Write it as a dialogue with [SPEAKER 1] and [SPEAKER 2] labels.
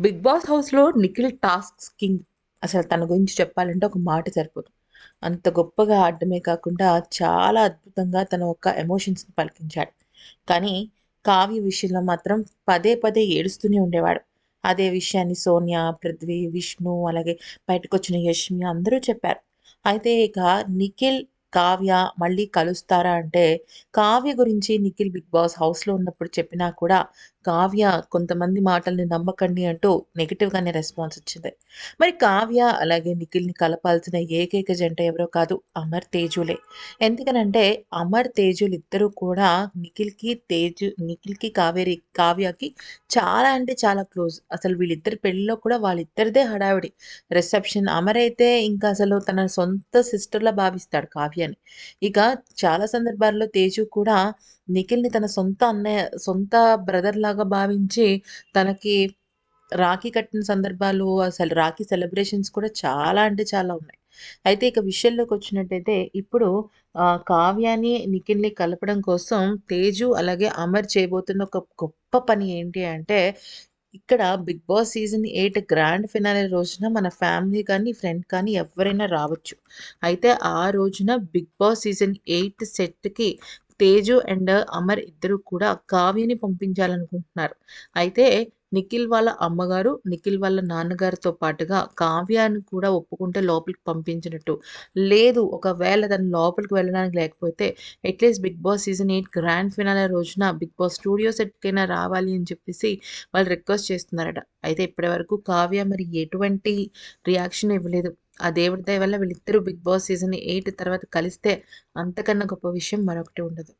[SPEAKER 1] Big boss హౌస్‌లో Nikhil tasks king. అసలు తన గురించి చెప్పాలంటే ఒక మాట సరిపోదు. అంత గొప్పగా ఆడడమే కాకుండా చాలా అద్భుతంగా తన యొక్క ఎమోషన్స్‌ని పలికించాడు. కానీ కావ్య విషయంలో మాత్రం పదే పదే ఏడుస్తూనే ఉండేవాడు. అదే విషయాన్ని సోనియా పృథ్వీ, విష్ణు అలాగే బయటకొచ్చిన యష్మి అందరూ చెప్పారు. అయితే ఇక నిఖిల్, కావ్య మళ్ళీ కలుస్తారా అంటే కావ్య గురించి నిఖిల్ బిగ్ బాస్ హౌస్‌లో ఉన్నప్పుడు చెప్పినా కూడా కావ్య కొంతమంది మాటల్ని నమ్మకండి అంటూ నెగిటివ్గానే రెస్పాన్స్ వచ్చింది మరి కావ్య అలాగే నిఖిల్‌ని కలపాల్సిన ఏకైక జంట ఎవరో కాదు అమర్, తేజులే. ఎందుకనంటే అమర్, తేజులు ఇద్దరూ కూడా నిఖిల్‌కి, తేజు నిఖిల్‌కి, కావేరి కావ్యకి చాలా అంటే చాలా క్లోజ్. అసలు వీళ్ళిద్దరి పెళ్ళిలో కూడా వాళ్ళిద్దరిదే హడావిడి. రిసెప్షన్ అమర్ అయితే ఇంకా అసలు తన సొంత సిస్టర్‌లా భావిస్తాడు కావ్యని. ఇక చాలా సందర్భాల్లో తేజు కూడా నిఖిల్‌ని తన సొంత అన్నయ్య సొంత బ్రదర్లా బ్రదర్‌లాగా భావించి తనకి రాఖీ కట్టిన సందర్భాలు, అసలు రాఖీ సెలబ్రేషన్స్ కూడా చాలా అంటే చాలా ఉన్నాయి. అయితే ఇక విషయంలోకి వచ్చినట్టయితే ఇప్పుడు కావ్యాని నిఖిల్‌ని కలపడం కోసం తేజు అలాగే అమర్ చేయబోతున్న ఒక గొప్ప పని ఏంటి అంటే ఇక్కడ 'big boss' season eight grand finale రోజున మన ఫ్యామిలీ కానీ, ఫ్రెండ్ కానీ ఎవరైనా రావచ్చు. అయితే ఆ రోజున 'బిగ్ బాస్' సీజన్ ఎయిట్ సెట్‌కి తేజు అండ్ అమర్ ఇద్దరు కూడా కావ్యని పంపించాలనుకుంటున్నారు. అయితే నిఖిల్ వాళ్ళ అమ్మగారు, నిఖిల్ వాళ్ళ నాన్నగారితో పాటుగా కావ్యాన్ని కూడా ఒప్పుకుంటే లోపలికి పంపించినట్టు. లేదు ఒకవేళ తను లోపలికి వెళ్ళడానికి లేకపోతే at least 'big boss' season eight grand finale రోజున 'బిగ్ బాస్' స్టూడియో సెట్‌కైనా రావాలి అని చెప్పేసి వాళ్ళు రిక్వెస్ట్ చేస్తున్నారట. అయితే ఇప్పటి వరకు కావ్య మరి ఎటువంటి రియాక్షన్ ఇవ్వలేదు. ఆ దేవుడి దయ వల్ల వీళ్ళిద్దరూ 'బిగ్ బాస్' సీజన్ ఎయిట్ తర్వాత కలిస్తే అంతకన్నా గొప్ప విషయం మరొకటి ఉండదు.